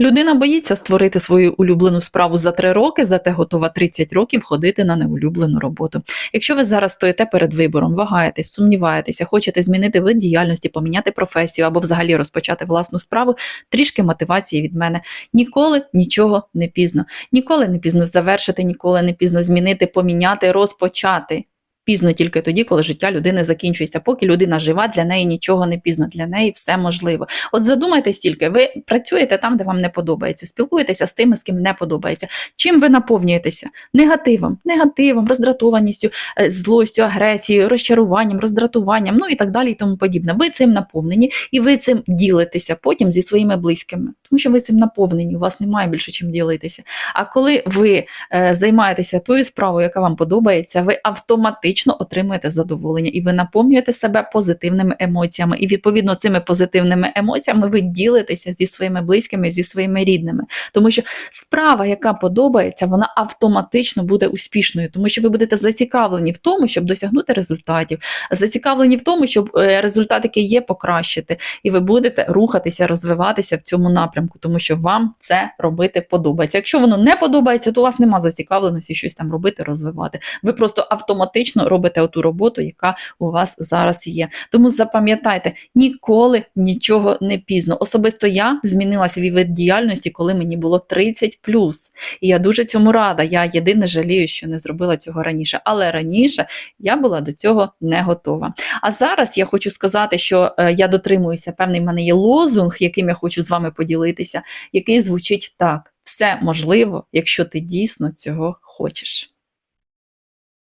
Людина боїться створити свою улюблену справу за 3 роки, зате готова 30 років ходити на неулюблену роботу. Якщо ви зараз стоїте перед вибором, вагаєтесь, сумніваєтеся, хочете змінити вид діяльності, поміняти професію або взагалі розпочати власну справу, трішки мотивації від мене. Ніколи нічого не пізно. Ніколи не пізно завершити, ніколи не пізно змінити, поміняти, розпочати. Пізно тільки тоді, коли життя людини закінчується. Поки людина жива, для неї нічого не пізно, для неї все можливо. От задумайтесь тільки, ви працюєте там, де вам не подобається, спілкуєтеся з тими, з ким не подобається. Чим ви наповнюєтеся? Негативом, негативом, роздратованістю, е, злостю, агресією, розчаруванням, роздратуванням, ну і так далі, і тому подібне. Ви цим наповнені, і ви цим ділитеся потім зі своїми близькими, тому що ви цим наповнені, у вас немає більше чим ділитися. А коли ви е, займаєтеся тою справою, яка вам подобається, ви автоматично отримуєте задоволення і ви наповнюєте себе позитивними емоціями. І відповідно цими позитивними емоціями ви ділитеся зі своїми близькими, зі своїми рідними. Тому що справа, яка подобається, вона автоматично буде успішною, тому що ви будете зацікавлені в тому, щоб досягнути результатів, зацікавлені в тому, щоб е, результат, який є, покращити, і ви будете рухатися, розвиватися в цьому напрямку, тому що вам це робити подобається. Якщо воно не подобається, то у вас нема зацікавленості щось там робити, розвивати. Ви просто автоматично робите оту роботу, яка у вас зараз є. Тому запам'ятайте, ніколи нічого не пізно. Особисто я змінила свій вид діяльності, коли мені було 30 І я дуже цьому рада. Я єдине жалію, що не зробила цього раніше. Але раніше я була до цього не готова. А зараз я хочу сказати, що е, я дотримуюся певний в мене є лозунг, яким я хочу з вами поділитися, який звучить так: все можливо, якщо ти дійсно цього хочеш.